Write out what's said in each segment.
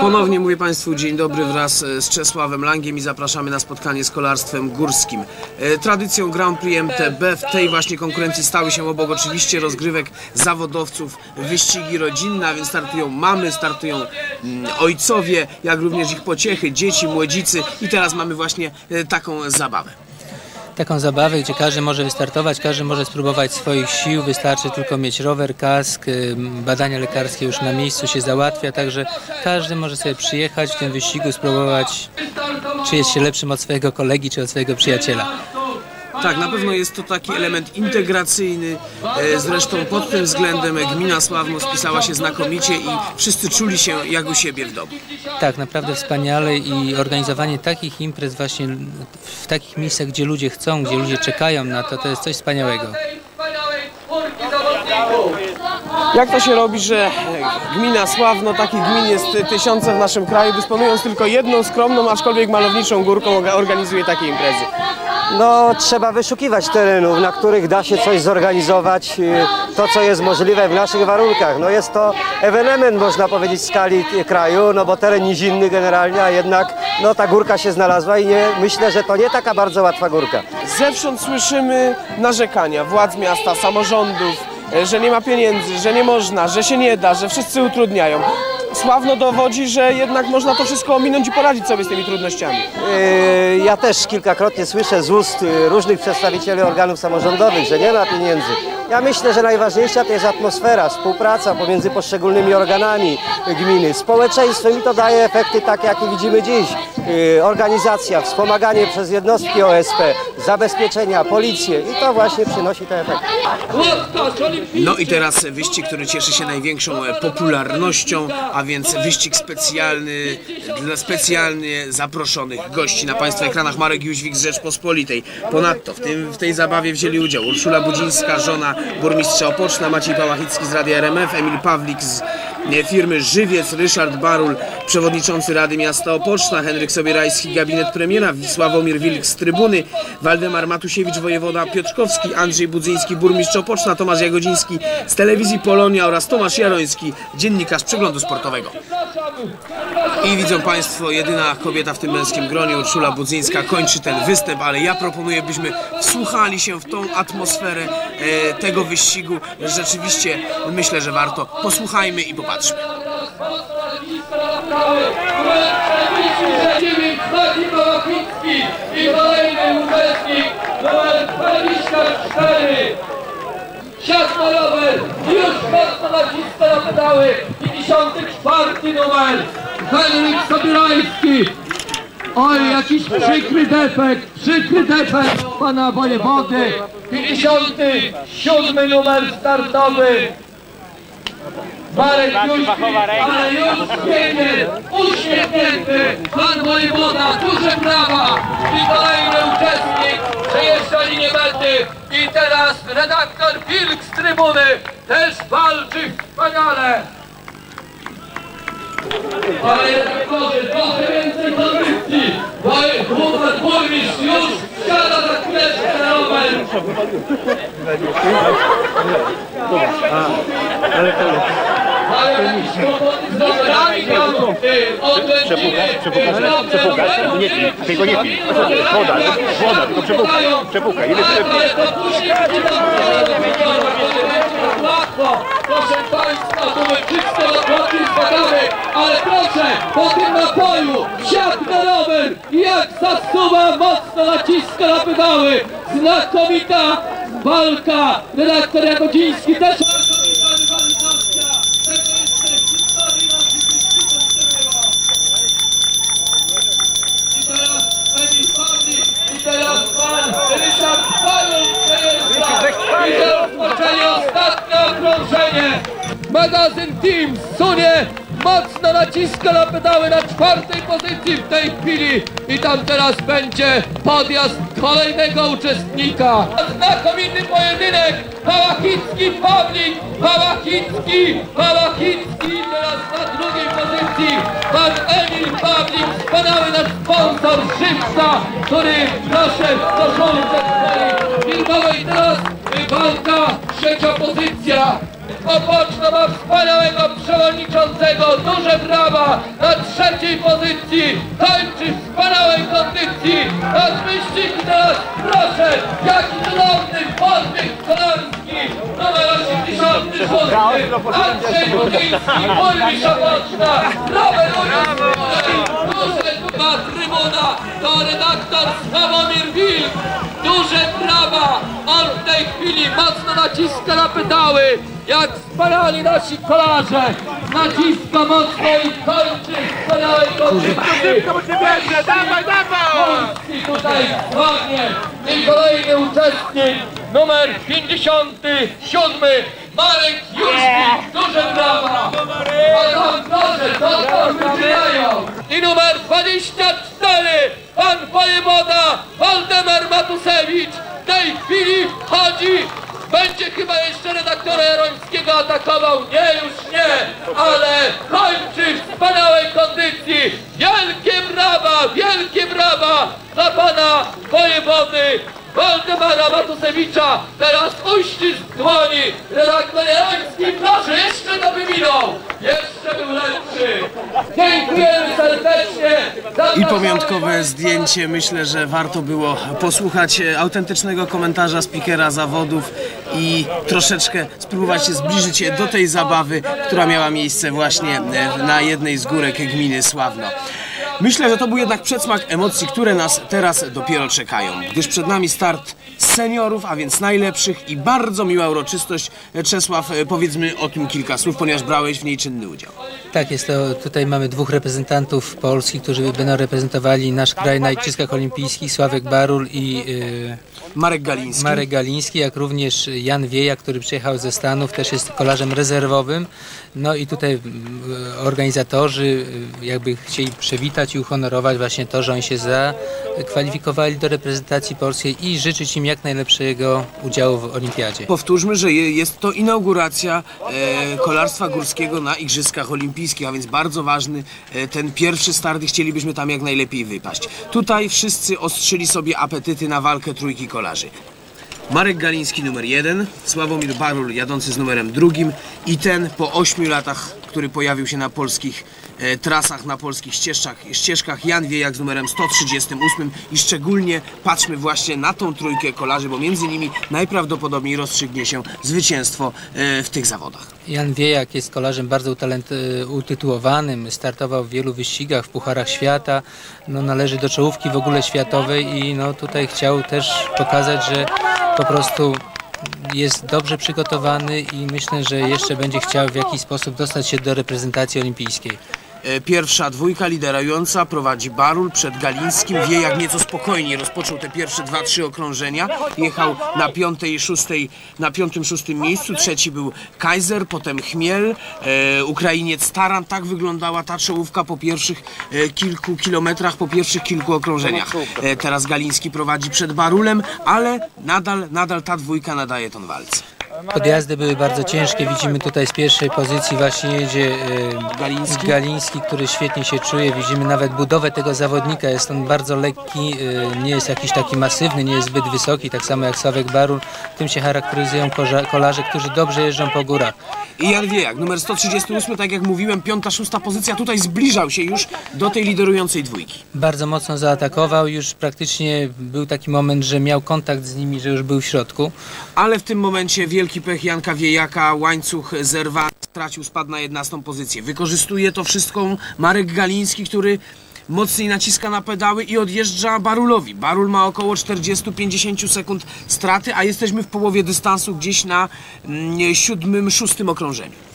Ponownie mówię Państwu dzień dobry wraz e, z Czesławem Langiem i zapraszamy na spotkanie z kolarstwem górskim. E, Tradycją Grand Prix MTB w tej właśnie konkurencji stały się obok oczywiście rozgrywek zawodowców wyścigi rodzinne, a więc startują mamy, startują mm, ojcowie, jak również ich pociechy, dzieci, młodzicy i teraz mamy właśnie e, taką zabawę. Taką zabawę, gdzie każdy może wystartować, każdy może spróbować swoich sił, wystarczy tylko mieć rower, kask, y, badania lekarskie już na miejscu się załatwia, także każdy może sobie przyjechać w tym wyścigu, spróbować, czy jest się lepszym od swojego kolegi, czy od swojego przyjaciela. Tak, na pewno jest to taki element integracyjny. E, Zresztą pod tym względem gmina Sławno spisała się znakomicie i wszyscy czuli się jak u siebie w domu. Tak, naprawdę wspaniale i organizowanie takich imprez właśnie w takich miejscach, gdzie ludzie chcą, gdzie ludzie czekają na to, to jest coś wspaniałego. Jak to się robi, że gmina Sławno, takich gmin jest tysiące w naszym kraju, dysponując tylko jedną skromną, aczkolwiek malowniczą górką, orga- organizuje takie imprezy? No, trzeba wyszukiwać terenów, na których da się coś zorganizować, to co jest możliwe w naszych warunkach. No jest to ewenement, można powiedzieć, w skali kraju, no bo teren nizinny generalnie, a jednak no, ta górka się znalazła i nie, myślę, że to nie taka bardzo łatwa górka. Zewsząd słyszymy narzekania władz miasta, samorządów, e, że nie ma pieniędzy, że nie można, że się nie da, że wszyscy utrudniają. Sławno dowodzi, że jednak można to wszystko ominąć i poradzić sobie z tymi trudnościami. Y, Ja też kilkakrotnie słyszę z ust y, różnych przedstawicieli organów samorządowych, że nie ma pieniędzy. Ja myślę, że najważniejsza to jest atmosfera, współpraca pomiędzy poszczególnymi organami gminy, społeczeństwem i to daje efekty takie, jakie widzimy dziś. Y, Organizacja, wspomaganie przez jednostki OSP, zabezpieczenia, policję i to właśnie przynosi te efekty. No i teraz wyścig, który cieszy się największą popularnością, a więc wyścig specjalny dla specjalnie zaproszonych gości na Państwa ekranach. Marek Jóźwik z Rzeczpospolitej. Ponadto w, tym, w tej zabawie wzięli udział Urszula Budzińska, żona burmistrza Opoczna, Maciej Pałachicki z Radia RMF, Emil Pawlik z firmy Żywiec, Ryszard Barul, przewodniczący Rady Miasta Opoczna, Henryk Sobierajski, gabinet premiera, Sławomir Wilk z Trybuny, Waldemar Matusiewicz, wojewoda Piotrkowski, Andrzej Budzyński, burmistrz Opoczna, Tomasz Jagodziński z telewizji Polonia oraz Tomasz Jaroński, dziennikarz przeglądu sportowego. I widzą Państwo, jedyna kobieta w tym męskim gronie, Urszula Budzyńska, kończy ten występ, ale ja proponuję, byśmy wsłuchali się w tą atmosferę e, tego wyścigu. Rzeczywiście myślę, że warto. Posłuchajmy i popatrzmy. Przeciwnik Maciej Małachicki i kolejny uczestnik numer 24. Siat na rower, już mocno na pedały. 54 numer Henryk Sobierajski. Oj, jakiś przykry defekt, przykry defekt pana wojewody. 57 numer startowy. Marek już, ale już biegnie, uśmiechnięty, pan wojewoda, duże brawa i kolejny uczestnik przejeżdża linię mety i teraz redaktor Wilk z trybuny też walczy wspaniale. Panie redaktorze, trochę więcej bo Hubert Burmistrz już wsiada za chwileczkę na rower. Ale jakiś kłopoty z rowerami miał, y, odwędziny, y, przepukać, nie pij, tylko nie pij. Woda, woda, tylko przepukaj, przepukaj, ile Ale to później łatwo, proszę Państwa, to my wszystko dokładnie zbadamy, ale proszę, po tym napoju wsiadł na rower. I jak zasuwa, mocno naciska na pedały, znakomita walka, redaktor Jagodziński też. Magazyn Team sunie, mocno naciska na pedały na czwartej pozycji w tej chwili. I tam teraz będzie podjazd kolejnego uczestnika. Znakomity pojedynek. Pałachicki Pawlik, Pałachicki, Pałachicki. Teraz na drugiej pozycji pan Emil Pawlik, wspaniały nasz sponsor Żywca, który proszę koszulkę swojej filmowej. Teraz walka, trzecia pozycja. Opoczno ma wspaniałego przewodniczącego, duże brawa na trzeciej pozycji, tańczy wspaniałej kondycji, nasz wyścig teraz proszę, jaki cudowny podbieg kolarski, numer 86, Andrzej Budyński, burmistrz Opoczna, Robert Duże ma trybuna, to redaktor Sławomir Wilk, duże brawa, on w tej chwili mocno naciska na pedały, jak wspaniali nasi kolarze, naciska mocno i kończy wspaniałej kondycji. Dawaj, dawaj! I tutaj ładnie i kolejny uczestnik, numer 57, Marek Juszki, duże brawa! A tam proszę, to tam wybierają! I numer 24, pan wojewoda Waldemar Matusewicz, w tej chwili wchodzi, będzie chyba jeszcze redaktora Jarońskiego atakował, nie, już nie, ale kończy w wspaniałej kondycji, wielkie brawa, wielkie brawa dla pana wojewody Waldemara Matusewicza, teraz uścisk dłoni, redaktor Jaroński, proszę, jeszcze to wyminął, jeszcze był lepszy, dziękujemy serdecznie, I pamiątkowe zdjęcie. Myślę, że warto było posłuchać e, autentycznego komentarza speakera zawodów i troszeczkę spróbować się zbliżyć do tej zabawy, która miała miejsce właśnie e, na jednej z górek gminy Sławno. Myślę, że to był jednak przedsmak emocji, które nas teraz dopiero czekają, gdyż przed nami start seniorów, a więc najlepszych i bardzo miła uroczystość. E, Czesław, e, powiedzmy o tym kilka słów, ponieważ brałeś w niej czynny udział. Tak, jest to, tutaj mamy dwóch reprezentantów Polski, którzy będą reprezentowali nasz kraj na Igrzyskach Olimpijskich, Sławek Barul i y, Marek Galiński. Marek Galiński, jak również Jan Wieja, który przyjechał ze Stanów, też jest kolarzem rezerwowym. No i tutaj mm, organizatorzy y, jakby chcieli przywitać i uhonorować właśnie to, że oni się zakwalifikowali do reprezentacji polskiej i życzyć im jak najlepszego udziału w olimpiadzie. Powtórzmy, że je- jest to inauguracja e, kolarstwa górskiego na Igrzyskach Olimpijskich, a więc bardzo ważny e, ten pierwszy start i chcielibyśmy tam jak najlepiej wypaść. Tutaj wszyscy ostrzyli sobie apetyty na walkę trójki kolarzy. Marek Galiński numer jeden, Sławomir Barul jadący z numerem drugim i ten po ośmiu latach, który pojawił się na polskich e, trasach, na polskich ścieżkach, ścieżkach. Jan Wiejak z numerem 138 i szczególnie patrzmy właśnie na tą trójkę kolarzy, bo między nimi najprawdopodobniej rozstrzygnie się zwycięstwo e, w tych zawodach. Jan Wiejak jest kolarzem bardzo utalent, y, utytułowanym, startował w wielu wyścigach, w Pucharach Świata, no, należy do czołówki w ogóle światowej i no, tutaj chciał też pokazać, że po prostu jest dobrze przygotowany i myślę, że jeszcze będzie chciał w jakiś sposób dostać się do reprezentacji olimpijskiej. E, Pierwsza dwójka liderująca prowadzi Barul przed Galińskim. Wie jak nieco spokojniej rozpoczął te pierwsze dwa, trzy okrążenia. Jechał na piątej szóstej, na piątym, szóstym miejscu. Trzeci był Kaiser, potem Chmiel, e, Ukrainiec Taran. Tak wyglądała ta czołówka po pierwszych e, kilku kilometrach, po pierwszych kilku okrążeniach. E, teraz Galiński prowadzi przed Barulem, ale nadal, nadal ta dwójka nadaje ton walce. Podjazdy były bardzo ciężkie. Widzimy tutaj z pierwszej pozycji właśnie jedzie e, Galiński. Galiński, który świetnie się czuje. Widzimy nawet budowę tego zawodnika. Jest on bardzo lekki, e, nie jest jakiś taki masywny, nie jest zbyt wysoki, tak samo jak Sławek Barul. Tym się charakteryzują kolarze, którzy dobrze jeżdżą po górach. I Jan Wiejak, numer 138, tak jak mówiłem, piąta, szósta pozycja. Tutaj zbliżał się już do tej liderującej dwójki. Bardzo mocno zaatakował, już praktycznie był taki moment, że miał kontakt z nimi, że już był w środku. Ale w tym momencie wielki pech Janka Wiejaka, łańcuch zerwany, stracił, spadł na 11 pozycję. Wykorzystuje to wszystko Marek Galiński, który mocniej naciska na pedały i odjeżdża Barulowi. Barul ma około 40-50 sekund straty, a jesteśmy w połowie dystansu gdzieś na mm, siódmym, szóstym okrążeniu.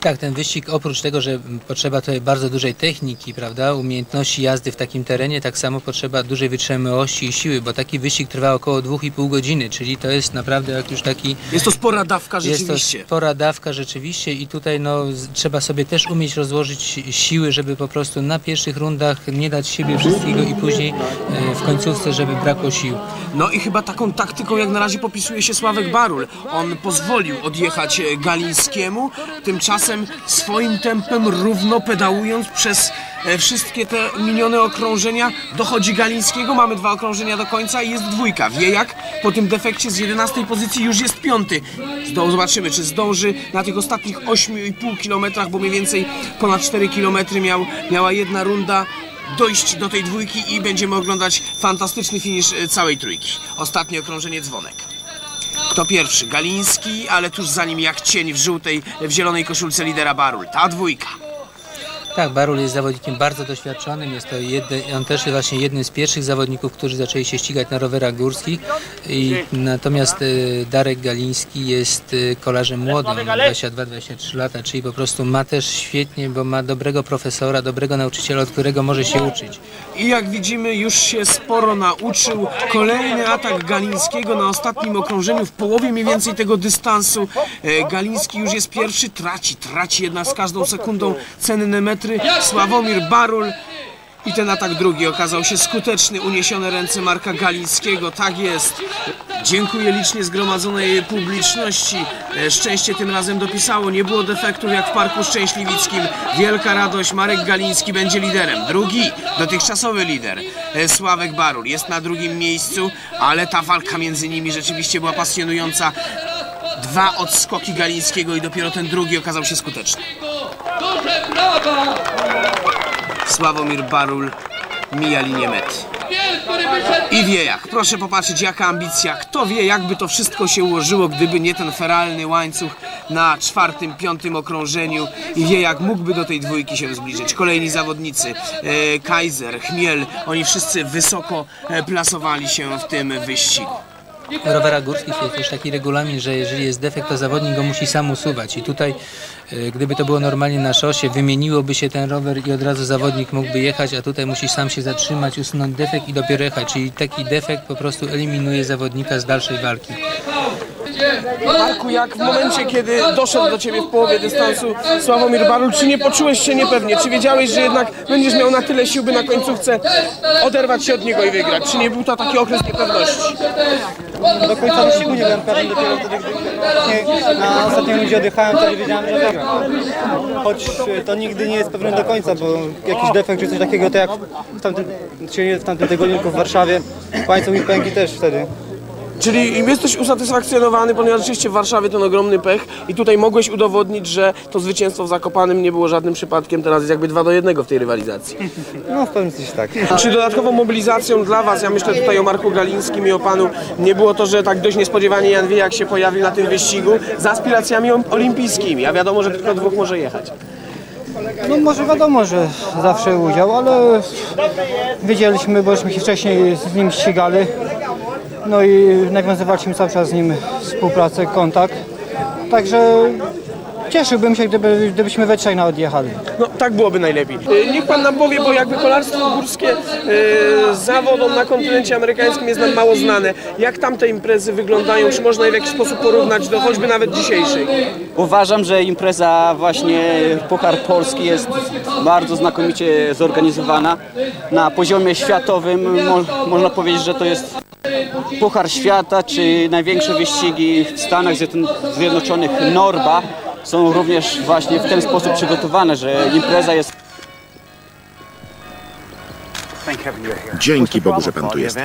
Tak, ten wyścig oprócz tego, że potrzeba tutaj bardzo dużej techniki, prawda, umiejętności jazdy w takim terenie, tak samo potrzeba dużej wytrzymałości i siły, bo taki wyścig trwa około 2,5 godziny, czyli to jest naprawdę jak już taki Jest to spora dawka Jest rzeczywiście. to spora dawka rzeczywiście i tutaj no, trzeba sobie też umieć rozłożyć siły, żeby po prostu na pierwszych rundach nie dać siebie wszystkiego i później e, w końcówce, żeby brakło sił. No i chyba taką taktyką jak na razie popisuje się Sławek Barul. On pozwolił odjechać e, Galińskiemu, tymczasem czasem swoim tempem równo pedałując przez e, wszystkie te minione okrążenia dochodzi Galińskiego, mamy dwa okrążenia do końca i jest dwójka. Wiejak po tym defekcie z 11 pozycji już jest piąty. Zobaczymy, czy zdąży na tych ostatnich 8,5 kilometrach, bo mniej więcej ponad 4 kilometry miał, miała jedna runda dojść do tej dwójki i będziemy oglądać fantastyczny finisz e, całej trójki. Ostatnie okrążenie dzwonek. Kto pierwszy? Galiński, ale tuż za nim jak cień w żółtej, w zielonej koszulce lidera Barul. Ta dwójka. Tak, Barul jest zawodnikiem bardzo doświadczonym. Jest to jedny, on też jest właśnie jednym z pierwszych zawodników, którzy zaczęli się ścigać na rowerach górskich. I natomiast y, Darek Galiński jest y, kolarzem młodym, ma 22-23 lata, czyli po prostu ma też świetnie, bo ma dobrego profesora, dobrego nauczyciela, od którego może się uczyć. I jak widzimy, już się sporo nauczył. Kolejny atak Galińskiego na ostatnim okrążeniu, w połowie mniej więcej tego dystansu. E, Galiński już jest pierwszy, traci, traci jednak z każdą sekundą cenne metry. Sławomir Barul. I ten atak drugi okazał się skuteczny. Uniesione ręce Marka Galińskiego. Tak jest. Dziękuję licznie zgromadzonej publiczności. E, Szczęście tym razem dopisało. Nie było defektów jak w Parku Szczęśliwickim. Wielka radość. Marek Galiński będzie liderem. Drugi, dotychczasowy lider, e, Sławek Barul, jest na drugim miejscu, ale ta walka między nimi rzeczywiście była pasjonująca. Dwa odskoki Galińskiego i dopiero ten drugi okazał się skuteczny. Duże brawa! Sławomir Barul mija linię mety. I wie jak. Proszę popatrzeć, jaka ambicja. Kto wie, jakby to wszystko się ułożyło, gdyby nie ten feralny łańcuch na czwartym, piątym okrążeniu. I wie jak mógłby do tej dwójki się zbliżyć. Kolejni zawodnicy, e, Kaiser, Chmiel, oni wszyscy wysoko e, plasowali się w tym wyścigu. W rowerach górskich jest też taki regulamin, że jeżeli jest defekt, to zawodnik go musi sam usuwać. I tutaj, y, gdyby to było normalnie na szosie, wymieniłoby się ten rower i od razu zawodnik mógłby jechać, a tutaj musi sam się zatrzymać, usunąć defekt i dopiero jechać. Czyli taki defekt po prostu eliminuje zawodnika z dalszej walki. Marku, jak w momencie, kiedy doszedł do Ciebie w połowie dystansu Sławomir Barul, czy nie poczułeś się niepewnie? Czy wiedziałeś, że jednak będziesz miał na tyle sił, by na końcówce oderwać się od niego i wygrać? Czy nie był to taki okres niepewności? Do końca wyścigu nie byłem pewien, dopiero wtedy, gdy na ostatniej rundzie odjechałem, wtedy wiedziałem, że wygram. Choć to nigdy nie jest pewne do końca, bo jakiś defekt czy coś takiego, to jak w tamtym, w tamtym tygodniu w Warszawie, łańcuch mi pęki też wtedy. Czyli jesteś usatysfakcjonowany, ponieważ rzeczywiście w Warszawie ten ogromny pech i tutaj mogłeś udowodnić, że to zwycięstwo w Zakopanym nie było żadnym przypadkiem, teraz jest jakby 2 do 1 w tej rywalizacji. No w pewnym sensie tak. Czy dodatkową mobilizacją dla Was, ja myślę tutaj o Marku Galińskim i o Panu, nie było to, że tak dość niespodziewanie Jan Wijak się pojawił na tym wyścigu z aspiracjami olimpijskimi, a wiadomo, że tylko dwóch może jechać. No może wiadomo, że zawsze udział, ale wiedzieliśmy, bośmy się wcześniej z nim ścigali. No i nawiązywaliśmy cały czas z nim współpracę, kontakt. Także cieszyłbym się, gdyby, gdybyśmy we trzech nawet jechali. No tak byłoby najlepiej. E, Niech pan nam powie, bo jakby kolarstwo górskie e, zawodom na kontynencie amerykańskim jest nam mało znane. Jak tamte imprezy wyglądają? Czy można je w jakiś sposób porównać do choćby nawet dzisiejszej? Uważam, że impreza właśnie Puchar Polski jest bardzo znakomicie zorganizowana. Na poziomie światowym mo można powiedzieć, że to jest Puchar Świata, czy największe wyścigi w Stanach Zjedno- Zjednoczonych Norba są również właśnie w ten sposób przygotowane, że impreza jest Dzięki Bogu, że pan tu jest.